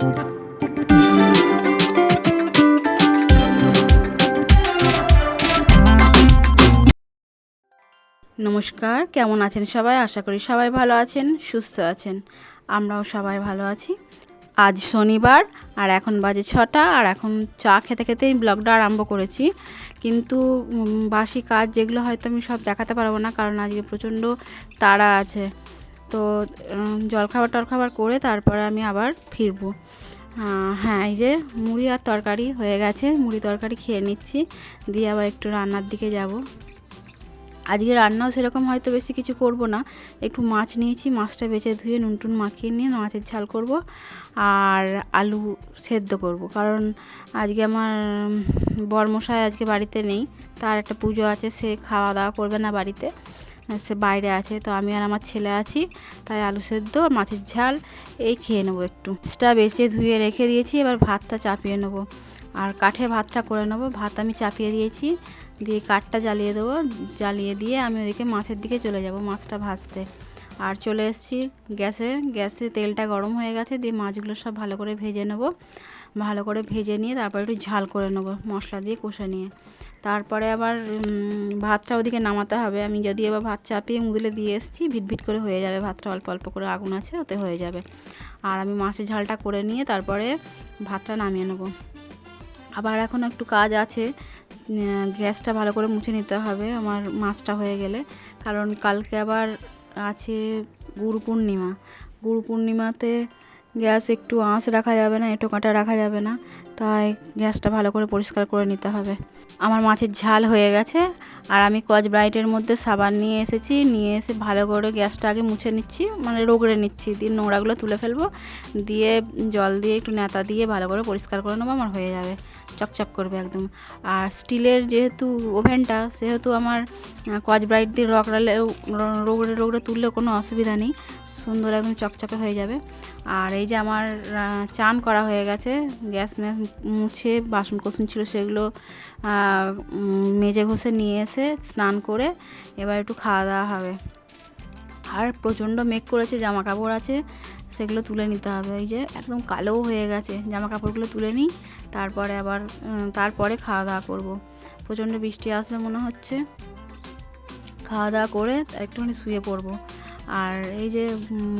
নমস্কার, কেমন আছেন সবাই? আশা করি সবাই ভালো আছেন, সুস্থ আছেন। আমরাও সবাই ভালো আছি। আজ শনিবার, আর এখন বাজে ছটা, আর এখন চা খেতে খেতেই ব্লগটা আরম্ভ করেছি। কিন্তু বাসি কাজ যেগুলো হয়তো আমি সব দেখাতে পারব না, কারণ আজকে প্রচণ্ড তাড়া আছে। তো জলখাবার টলখাবার করে তারপরে আমি আবার ফিরবো। হ্যাঁ এই যে মুড়ি আর তরকারি হয়ে গেছে মুড়ি তরকারি খেয়ে নিচ্ছি দিয়ে আবার একটু রান্নার দিকে যাব। আজকে রান্নাও সেরকম হয়তো বেশি কিছু করব না একটু মাছ নিয়েছি মাছটা বেছে ধুয়ে নুন টুন মাখিয়ে নিয়ে মাছের ঝাল করব আর আলু সেদ্ধ করব। কারণ আজকে আমার উম, বরমশাই আজকে বাড়িতে নেই তার একটা পুজো আছে সে খাওয়া দাওয়া করবে না বাড়িতে। সে বাইরে আছে, তো আমি আর আমার ছেলে আছি। তাই আলু সেদ্ধ মাছের ঝাল, এই খেয়ে নেব একটু। মাছটা বেঁচে ধুয়ে রেখে দিয়েছি, এবার ভাতটা চাপিয়ে নেব। আর কাঠে ভাতটা করে নেব, ভাত আমি চাপিয়ে দিয়েছি। দিয়ে কাঠটা জ্বালিয়ে দেবো, জ্বালিয়ে দিয়ে আমি ওদিকে মাছের দিকে চলে যাব, মাছটা ভাজতে। আর চলে এসেছি গ্যাসে গ্যাসে তেলটা গরম হয়ে গেছে, দিয়ে মাছগুলো সব ভালো করে ভেজে নেব। ভালো করে ভেজে নিয়ে তারপর একটু ঝাল করে নেব, মশলা দিয়ে কষে নিয়ে। তারপরে আবার ভাতটা ওদিকে নামাতে হবে। আমি যদি এবার ভাত চাপিয়ে মুদলে দিয়ে এসেছি ভিট করে হয়ে যাবে ভাতটা। অল্প অল্প করে আগুন আছে, ওতে হয়ে যাবে। আর আমি মাছের ঝালটা করে নিয়ে তারপরে ভাতটা নামিয়ে নেব। আবার এখন একটু কাজ আছে গ্যাসটা ভালো করে মুছে নিতে হবে আমার মাছটা হয়ে গেলে। কারণ কালকে আবার আছে গুরু পূর্ণিমা। গুরু পূর্ণিমাতে গ্যাস একটু আঁচ রাখা যাবে না এঁটো কাঁটা রাখা যাবে না, তাই গ্যাসটা ভালো করে পরিষ্কার করে নিতে হবে। আমার মাছের ঝাল হয়ে গেছে, আর আমি কচ ব্রাইটের মধ্যে সাবান নিয়ে এসেছি, নিয়ে এসে ভালো করে গ্যাসটা আগে মুছে নিচ্ছি মানে রোগড়ে নিচ্ছি। দিয়ে নোংরাগুলো তুলে ফেলব, দিয়ে জল দিয়ে একটু নেতা দিয়ে ভালো করে পরিষ্কার করে নেব, আমার হয়ে যাবে। চকচক করবে একদম। আর স্টিলের যেহেতু ওভেনটা, সেহেতু আমার কচ ব্রাইট দিয়ে রগড়ালে রোগড়ে রোগড়ে তুললে কোনো অসুবিধা নেই। সুন্দর একদম চকচকে হয়ে যাবে। আর এই যে আমার চান করা হয়ে গেছে। গ্যাস ম্যাস মুছে বাসন কোসন ছিল সেগুলো মেজে ঘষে নিয়ে এসে স্নান করে এবার একটু খাওয়া দাওয়া হবে। আর প্রচণ্ড মেঘ করেছে জামা কাপড় আছে, সেগুলো তুলে নিতে হবে। এই যে একদম কালোও হয়ে গেছে জামা কাপড়গুলো তুলে নিই, তারপরে আবার তারপরে খাওয়া দাওয়া করব। প্রচণ্ড বৃষ্টি আসবে মনে হচ্ছে। খাওয়া দাওয়া করে একটুখানি শুয়ে পড়ব। আর এই যে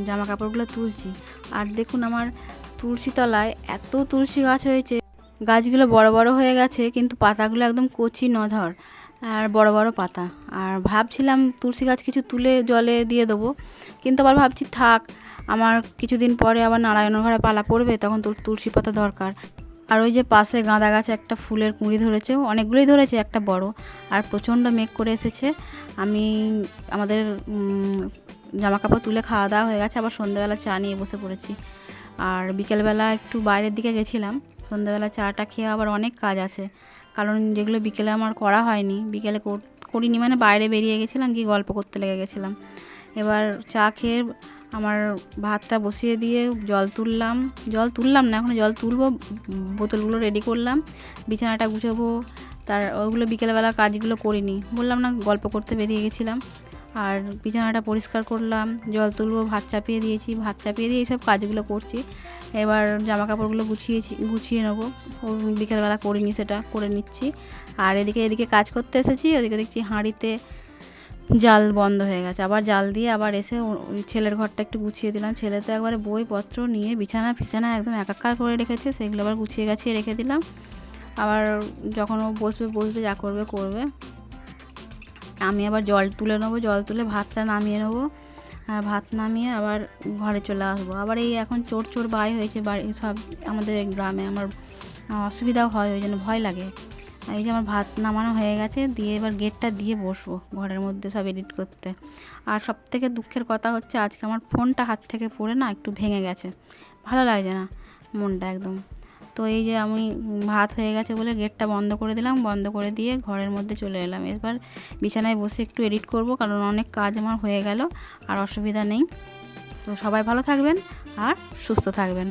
জামা কাপড়গুলো তুলছি। আর দেখুন আমার তুলসী তলায় এত তুলসী গাছ হয়েছে। গাছগুলো বড় বড় হয়ে গেছে, কিন্তু পাতাগুলো একদম কচি নধর আর বড় বড় পাতা। আর ভাবছিলাম তুলসী গাছ কিছু তুলে জলে দিয়ে দেবো, কিন্তু আবার ভাবছি থাক, আমার কিছুদিন পরে আবার নারায়ণের ঘরে পালা পড়বে, তখন তুল- তুলসী পাতা দরকার। আর ওই যে পাশে গাঁদা গাছে একটা ফুলের কুঁড়ি ধরেছে, অনেকগুলোই ধরেছে, একটা বড়। আর প্রচণ্ড মেঘ করে এসেছে। আমি, আমাদের জামা কাপড় তুলে খাওয়া দাওয়া হয়ে গেছে, আবার সন্ধ্যাবেলা চা নিয়ে বসে পড়েছি। আর বিকেলবেলা একটু বাইরের দিকে গেছিলাম, সন্ধ্যাবেলা চাটা খেয়ে আবার অনেক কাজ আছে। কারণ যেগুলো বিকেলে আমার করা হয়নি, বিকেলে করিনি মানে বাইরে বেরিয়ে গেছিলাম, গিয়ে গল্প করতে লেগে গেছিলাম। এবার চা খেয়ে আমার ভাতটা বসিয়ে দিয়ে জল তুললাম। জল তুললাম না, এখন জল তুলবো, বোতলগুলো রেডি করলাম, বিছানাটা গুছাবো, তার ওইগুলো বিকেলবেলা কাজগুলো করিনি। বললাম না, গল্প করতে বেরিয়ে গেছিলাম। আর বিছানাটা পরিষ্কার করলাম, জল তুলবো, ভাত চাপিয়ে দিয়েছি, ভাত চাপিয়ে দিয়ে এইসব কাজগুলো করছি। এবার জামা কাপড়গুলো গুছিয়েছি, গুছিয়ে নেব। বিকেলবেলা করিনি সেটা, করে নিচ্ছি। আর এদিকে এদিকে কাজ করতে এসেছি, ওদিকে দেখছি হাঁড়িতে জাল বন্ধ হয়ে গেছে। আবার জাল দিয়ে আবার এসে ছেলের ঘরটা একটু গুছিয়ে দিলাম। ছেলে তো একবারে বইপত্র নিয়ে বিছানা ফিছানা একদম একাকার করে রেখেছে, সেগুলো আবার গুছিয়ে গাছিয়ে রেখে দিলাম। আবার যখন ও বসবে বসবে, যা করবে করবে। আমি আবার জল তুলে নেব, জল তুলে ভাতটা নামিয়ে নেব। ভাত নামিয়ে আবার ঘরে চলে আসব। আবার এই এখন চোর চোর বাই হয়েছে, বাড়ি সব আমাদের গ্রামে। আমার অসুবিধাও হয়, ওই জন্য ভয় লাগে। এই যে আমার ভাত নামানো হয়ে গেছে, দিয়ে এবার গেটটা দিয়ে বসবো, ঘরের মধ্যে সব এডিট করতে। আর সব থেকে দুঃখের কথা হচ্ছে, আজকে আমার ফোনটা হাত থেকে পড়ে না, একটু ভেঙে গেছে। ভালো লাগছে না, মনটা একদম। তো এই যে আমি ভাত হয়ে গেছে বলে গেটটা বন্ধ করে দিলাম, বন্ধ করে দিয়ে ঘরের মধ্যে চলে এলাম। এবার বিছানায় বসে একটু এডিট করব, কারণ অনেক কাজ আমার হয়ে গেল আর অসুবিধা নেই। তো সবাই ভালো থাকবেন আর সুস্থ থাকবেন।